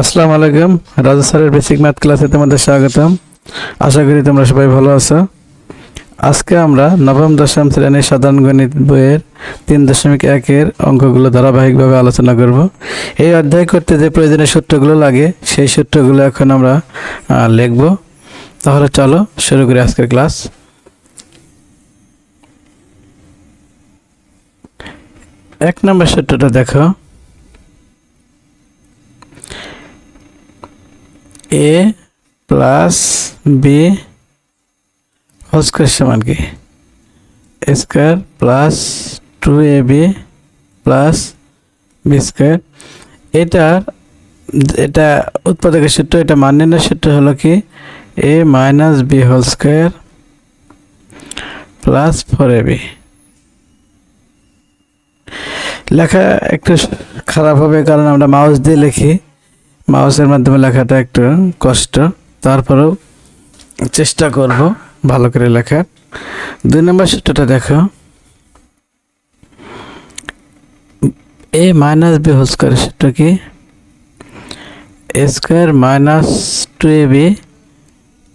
আসসালামু আলাইকুম। রাজা স্যারের বেসিক ম্যাথ ক্লাসে তোমাদের স্বাগতম। আশা করি তোমরা সবাই ভালো আছো। আজকে আমরা নবম, দশম শ্রেণির সাধারণ গণিত বইয়ের তিন দশমিক একের অঙ্কগুলো ধারাবাহিকভাবে আলোচনা করব। এই অধ্যায় করতে যে প্রয়োজনীয় সূত্রগুলো লাগে, সেই সূত্রগুলো এখন আমরা লিখব। তাহলে চলো শুরু করি আজকের ক্লাস এক নম্বর সূত্রটা দেখো। A plus B whole square সমান কি? Square plus two A B plus B square এটার এটা উৎপাদকের সূত্র, এটা মান্যের সূত্র হলো কি? A minus B whole square plus four A B লেখা একটু খারাপ হবে, কারণ আমরা মাউস দিয়ে লিখি। মাউসের মাধ্যমে লেখাটা একটু কষ্ট। তারপরেও চেষ্টা করব ভালো করে লেখার। দুই নম্বর সূত্রটা দেখো। A minus b whole square সূত্র কি? A square minus two a b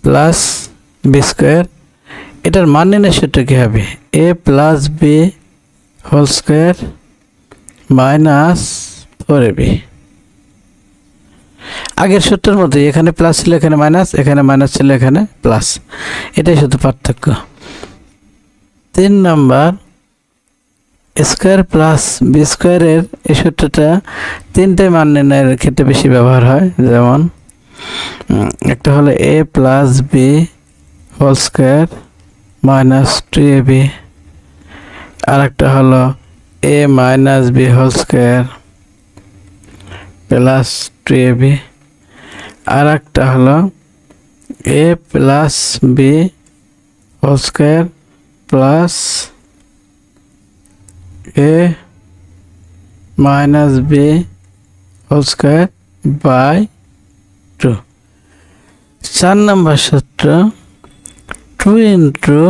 plus b square. এটার মান নির্ণয় সূত্র কী হবে? A plus b whole square minus four a b. আগের সূত্রের মতো এখানে প্লাস ছিল, এখানে মাইনাস এখানে মাইনাস ছিল, এখানে প্লাস এটাই শুধু পার্থক্য। তিন নাম্বার স্কোয়ার প্লাস বি স্কোয়ারের এই সূত্রটা তিনটে মান নির্ণয়ের ক্ষেত্রে বেশি ব্যবহার হয়। যেমন একটা হলো a plus b whole square minus two a b আর একটা হলো a minus b whole square plus two a b. আর একটা হলো a plus b whole square plus a minus b whole square by two. চার নম্বর সূত্র two into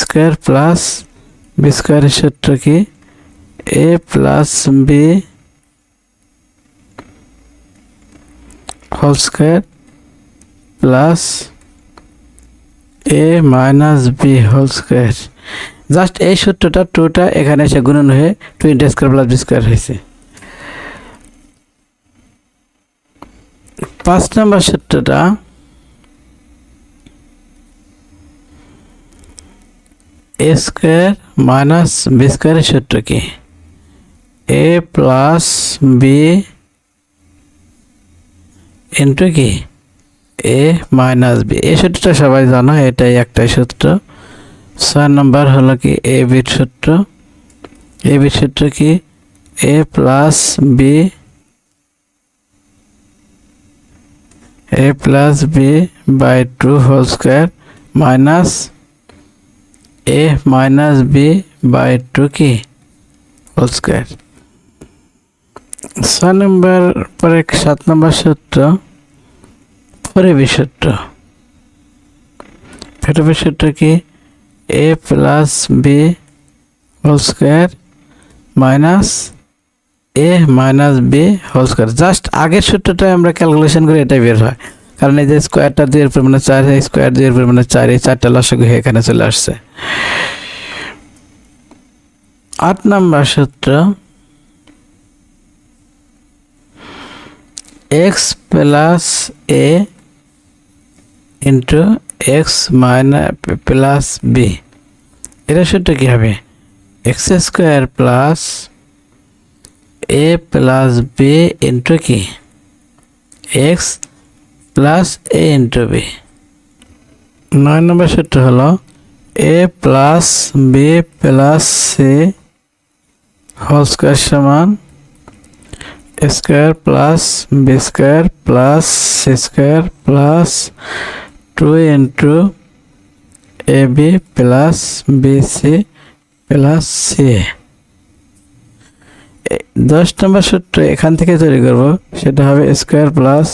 square plus b স্কোয়ারের সূত্র কি? A plus b whole square plus a minus b whole square just এই সূত্রটা টুটা এখানে এসে গুণন হয়ে two into square plus b square হয়েছে। পাঁচ নম্বর সূত্রটা এ স্কোয়ার মাইনাস বি স্কোয়ারের সূত্র কি? এ প্লাস বি ইন্টু কি? এ মাইনাস বি এই সূত্রটা সবাই জানো, এটাই একটাই সূত্র। ছয় নম্বর হলো কি এ বির সূত্র। এ বির সূত্র কি? A plus b a plus b by two whole square minus a minus b by two কি? হোল স্কোয়ার ছয় নম্বর পরে সাত নম্বর সূত্র। ফরেবি সূত্র ফেরবি সূত্র কি? A plus b whole square minus a minus b whole square just আগের সূত্রটা আমরা ক্যালকুলেশন করি এটাই বের হয়। কারণ এই যে স্কোয়ারটা দুইয়ের পরিমাণে চার, এই স্কোয়ার দুইয়ের পরিমাণে চার, এই চারটা লসক হয়ে এখানে চলে আসছে। আট নম্বর সূত্র। X plus a into x minus plus b এটা সূত্র কী হবে? X square plus a plus b into কি? X plus a into b নয় নম্বর সূত্র হলো a plus b plus c whole square সমান square plus b square plus c square plus two into a b plus b c plus c দশ নম্বর সূত্র এখান থেকে তৈরি করব। সেটা হবে square plus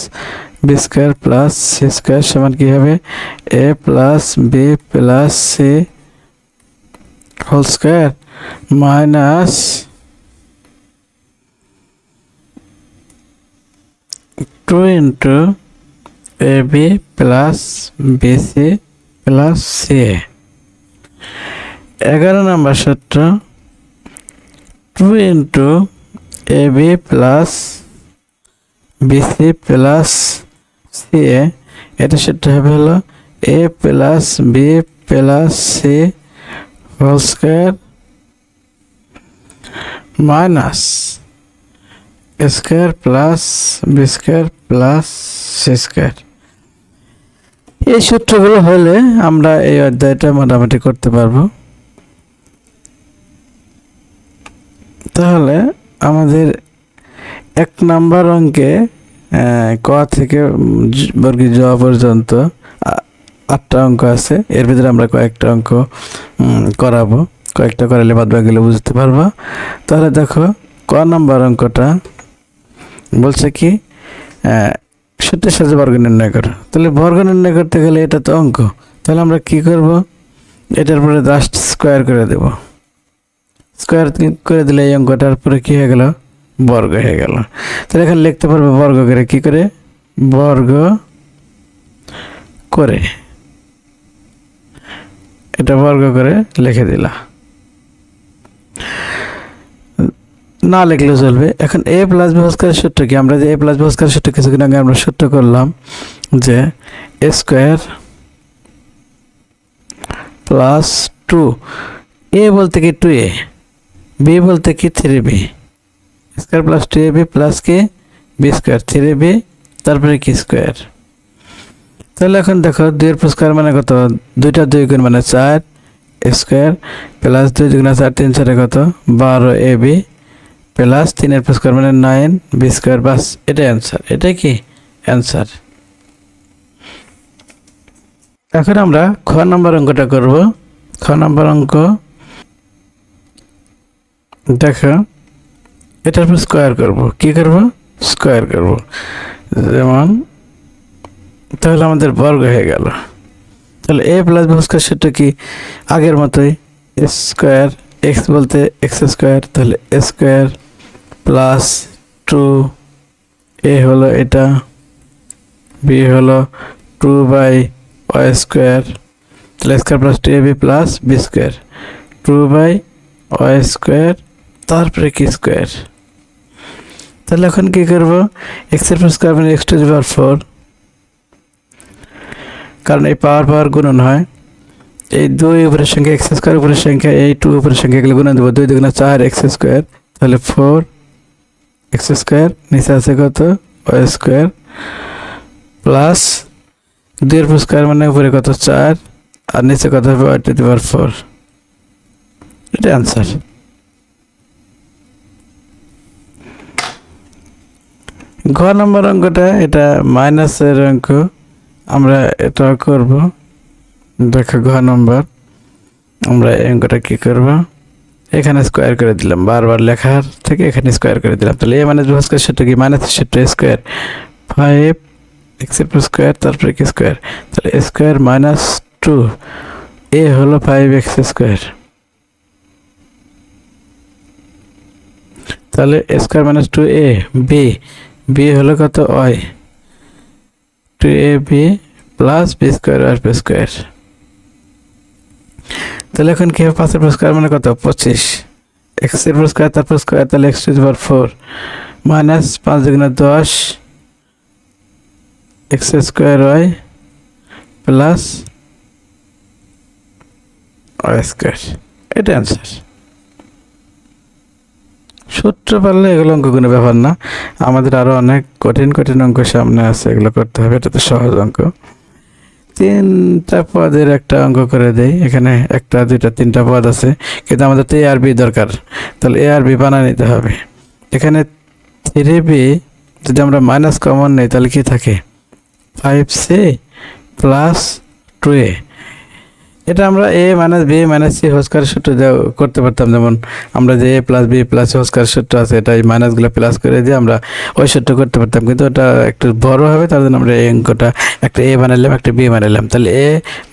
b square plus c square সমান কী হবে? A plus b plus c whole square minus two into a b plus b c plus c a এগারো নম্বর সূত্র। Two into a b plus b c plus c a এটা সূত্র হবে হলো a plus b plus c whole square minus square plus b square plus c এই সূত্রগুলো হলে আমরা এই অধ্যায়টা মোটামুটি করতে পারব। তাহলে আমাদের এক নাম্বার অঙ্কে ক থেকে বর্গী জ পর্যন্ত আটটা অঙ্ক আছে। এর ভিতরে আমরা কয়েকটা অঙ্ক করাবো। কয়েকটা করালে বাদ বাকিগুলো বুঝতে পারব। তাহলে দেখো, ক নাম্বার অঙ্কটা বলছে কি সূত্রের সাথে বর্গ নির্ণয় করো। তাহলে বর্গ নির্ণয় করতে গেলে এটা তো অঙ্ক। তাহলে আমরা কি করব? এটার পরে জাস্ট স্কোয়ার করে দেব। স্কোয়ার করে দিলে এই অঙ্কটার পরে কী হয়ে গেল? বর্গ হয়ে গেল। তাহলে এখানে লিখতে পারবে বর্গ করে কি করে? বর্গ করে। এটা বর্গ করে লিখে দিলা। না লিখলেও চলবে। এখন এ প্লাস বি সূত্র কি? আমরা যে এ প্লাস বি ভাস্করের সূত্র কিছুদিন আগে আমরা সূত্র করলাম যে a square plus two a বলতে কি টু এ বি বলতে কি three b square plus two a b plus কি? বি স্কোয়ার থ্রি বি তারপরে কি স্কোয়ার তাহলে এখন দেখো, দুইয়ের পুরস্কার মানে কত? দুইটা দুই গুণ মানে চার। স্কোয়ার প্লাস দুই দুগুণ চার, তিন চারে কত? বারো এ বি প্লাস তিনের স্কোয়ার মানে নাইন বি স্কোয়ার বাস, এটাই অ্যান্সার এটাই কি? অ্যান্সার এখন আমরা খ নম্বর অঙ্কটা করব। খ নম্বর অঙ্ক, দেখো, এটার উপর স্কোয়ার করব। কি করব? স্কোয়ার করব। যেমন, তাহলে আমাদের বর্গ হয়ে গেল। তাহলে এ প্লাস বি স্কোয়ার সেটা কি? আগের মতোই স্কোয়ার এক্স বলতে এক্স স্কোয়ার তাহলে স্কোয়ার প্লাস টু, এ হলো এটা, বি হলো টু বাই ওয়াই স্কোয়ার, তাহলে square plus two a b plus b square, two by y square, তারপরে কি স্কোয়ার? তাহলে এখন কি করব? এক্সের প্লাস স্কোয়ার মানে x to the power four কারণ এই পাওয়ার পাওয়ার গুণন হয়, এই দুই উপরের সংখ্যা এক্স স্কোয়ার উপরের সংখ্যা, এই টু উপরের সংখ্যা এগুলো গুণন দেবো, দুই দুগুণা চার এক্স স্কোয়ার তাহলে ফোর এক্স স্কোয়ার, নিচে আছে কত? ওয়াই স্কোয়ার প্লাস দুইয়ের স্কোয়ার মানে উপরে কত? চার। আর নিচে কত হবে? Y to the power four. এটা অ্যান্সার ঘ নম্বর অঙ্কটা, এটা মাইনাসের অঙ্ক। আমরা এটা করব। দেখো ঘ নম্বর। আমরা এই অঙ্কটা কী করব? এখানে স্কোয়ার করে দিলাম। বারবার লেখার থেকে এখানে স্কোয়ার করে দিলাম। তাহলে এ মাইনাস বি স্কোয়ার সেটা কি? মাইনাস সেটা স্কোয়ার ফাইভ এক্সের স্কোয়ার তারপরে কি স্কোয়ার তাহলে স্কোয়ার মাইনাস টু এ হলো ফাইভ এক্স স্কোয়ার তাহলে square minus two a b b হলো কত? Y two a b plus b square R square তাহলে এখন কি হবে? পাঁচের পর স্কোয়ার মানে কত? পঁচিশ। এক্সের পর স্কোয়ার, তারপর স্কোয়ার, তাহলে x to power four minus পাঁচ দুগুণে দশ। X square y plus y square. এটা অ্যান্সার সূত্র পারলে এগুলো অঙ্ক কোনো ব্যাপার না। আমাদের আরও অনেক কঠিন কঠিন অঙ্ক সামনে আছে, এগুলো করতে হবে। এটা তো সহজ অঙ্ক। তিনটা পদের একটা অঙ্ক করে দেয় এখানে একটা, দুইটা, তিনটা পদ আছে। কিন্তু আমাদের তো এ আর বি দরকার। তাহলে এ আর বি বানা নিতে হবে। এখানে থ্রি বি যদি আমরা মাইনাস কমন নেই, তাহলে কি থাকে? Five c plus two a এটা আমরা a minus b minus c whole square সূত্র করতে পারতাম। যেমন আমরা যে a plus b plus whole square সূত্র আছে, এটা এই মাইনাসগুলো প্লাস করে দিয়ে আমরা ওই সূত্র করতে পারতাম। কিন্তু ওটা একটু বড় হবে, তার জন্য আমরা এই অঙ্কটা একটা এ বানালাম একটা বি বানালাম তাহলে এ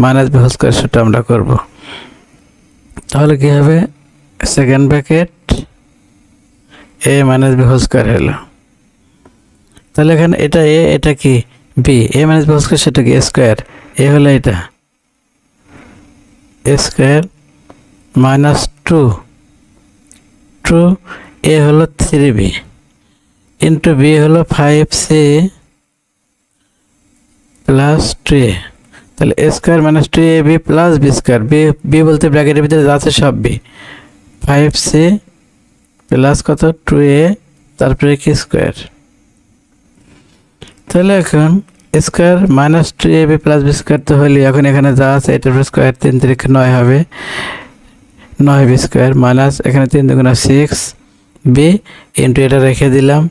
মাইনাস বি হোস্কার সূত্র আমরা করব। তাহলে কি হবে? Second bracket a minus b whole square হলো। তাহলে এখানে এটা এ এটা কি? B a minus b whole square সেটা কি স্কোয়ার এ হলো এটা। Square minus two. Two a হলো থ্রি বি। ইন্টু বি হলো five c plus two a. তাহলে a square minus two a b plus b square. B b বলতে ব্র্যাকেটের ভিতরে আছে সব বি। ফাইভ সি প্লাস কত? টু এ, তারপরে কি স্কোয়ার? তাহলে এখন square minus two a b plus b square তো হলে এখন এখানে যা আছে এটার স্কোয়ার তিন তিরিখ নয় হবে। নয় বি স্কোয়ার মাইনাস এখানে তিন দুগুণা সিক্স বি ইন্টু এটা রেখে দিলাম।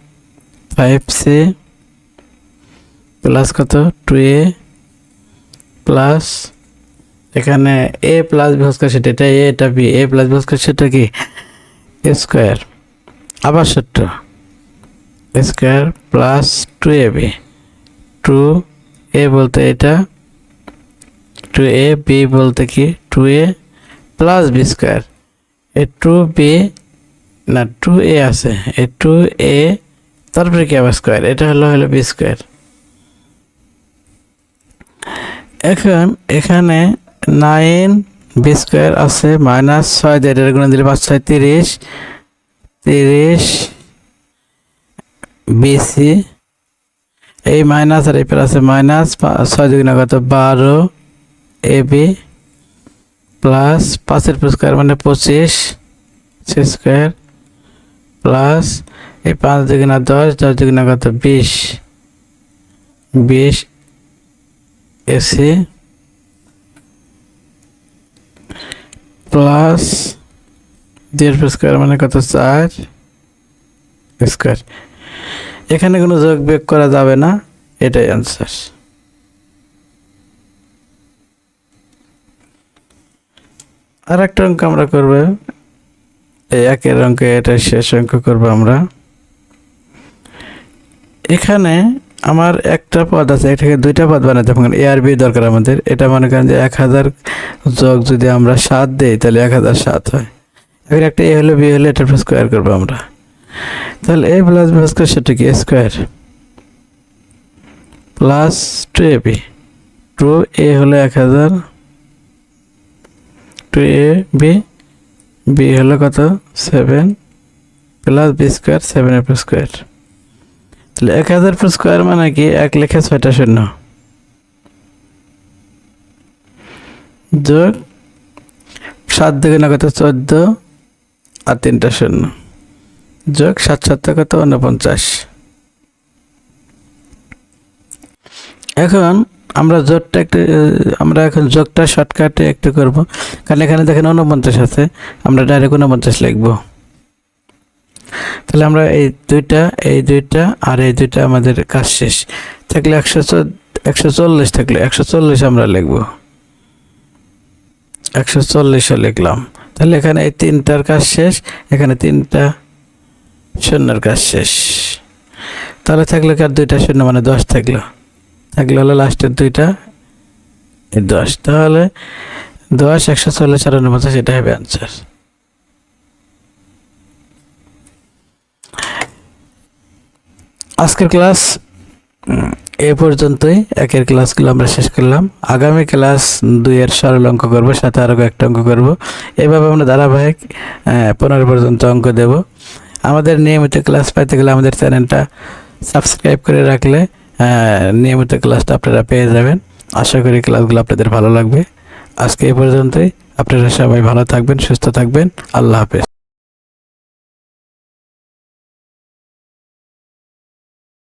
ফাইভ সি প্লাস কত? টু এ প্লাস এখানে এ প্লাস বি স্কোয়ার সেটা এটা এ এটা b a plus b square সেটা কি? স্কোয়ার আবার সত্য square plus two a b two a বলতে এটা। টু এ বি বলতে কি? Two a plus b square a two b না টু এ আছে। এ টু এ তারপরে কি আবার স্কোয়ার এটা হলো হলো বি স্কোয়ার এখন এখানে নাইন বি স্কোয়ার আছে মাইনাস ছয় দিয়ে এটার গুণে দিলে পাঁচ, ছয়, তিরিশ। তিরিশ বিসি এই মাইনাস আর এই প্লাসে মাইনাস ছয় দুগুণা কত বারো এ বি প্লাস পাঁচের স্কোয়ার মানে পঁচিশ সি স্কোয়ার প্লাস এই পাঁচ দুগুণা দশ দশ দুগুণা কত বিশ বিশ এসি প্লাস দেড় স্কোয়ার মানে কত চার? স্কোয়ার এখানে কোনো যোগ বিয়োগ করা যাবে না, এটাই অ্যান্সার আর একটা অঙ্ক আমরা করব, এই একের অঙ্কে এটা শেষ অঙ্ক করব আমরা। এখানে আমার একটা পদ আছে, এটাকে দুইটা পদ বানাতে হবে এ আর বি দরকার আমাদের। এটা মনে করেন যে এক হাজার যোগ যদি আমরা সাত দিই, তাহলে এক হাজার সাত হয়। এখন একটা এ হলে বি হলে এটা স্কোয়ার করব আমরা। তাহলে এ প্লাস বি স্কোয়ার সেটা কি? Square plus two a b two a হলো এক হাজার। টু এ বি বি হলো কত? Seven plus b square seven f square তাহলে এক হাজার ফুট স্কোয়ার মানে কি? এক লেখা ছয়টা শূন্য। যোগ সাত না কত? চোদ্দ। আর তিনটা শূন্য। যোগ সাত সাতটা কত উনপঞ্চাশ। এখন আমরা জোটটা একটু আমরা এখন যোগটা শর্টকাটে একটু করব। কারণ এখানে দেখেন উনপঞ্চাশ আছে, আমরা ডাইরেক্ট উনপঞ্চাশ লিখব। তাহলে আমরা এই দুইটা এই দুইটা আর এই দুইটা আমাদের কাজ শেষ। থাকলে একশো একশো চল্লিশ থাকলে একশো চল্লিশ আমরা লিখব। একশো চল্লিশও লিখলাম। তাহলে এখানে এই তিনটার কাজ শেষ, এখানে তিনটা শূন্যের কাজ শেষ। তাহলে থাকলে কি আর দুইটা শূন্য? মানে দশ থাকল। থাকলে হলো লাস্টের দুইটা। দশ। তাহলে দশ, একশো চল্লিশ আর উনপঞ্চাশ এটা হবে অ্যান্সার আজকের ক্লাস এ পর্যন্তই। একের ক্লাসগুলো আমরা শেষ করলাম। আগামী ক্লাস দুইয়ের সরল অঙ্ক করব, সাথে আরও একটা অঙ্ক করব। এভাবে আমরা ধারাবাহিক পনেরো পর্যন্ত অঙ্ক দেব। আমাদের নিয়মিত ক্লাস পাইতে গেলে আমাদের চ্যানেলটা সাবস্ক্রাইব করে রাখলে নিয়মিত ক্লাসটা আপনারা পেয়ে যাবেন। আশা করি ক্লাসগুলো আপনাদের ভালো লাগবে। আজকে এ পর্যন্তই। আপনারা সবাই ভালো থাকবেন, সুস্থ থাকবেন। আল্লাহ হাফেজ।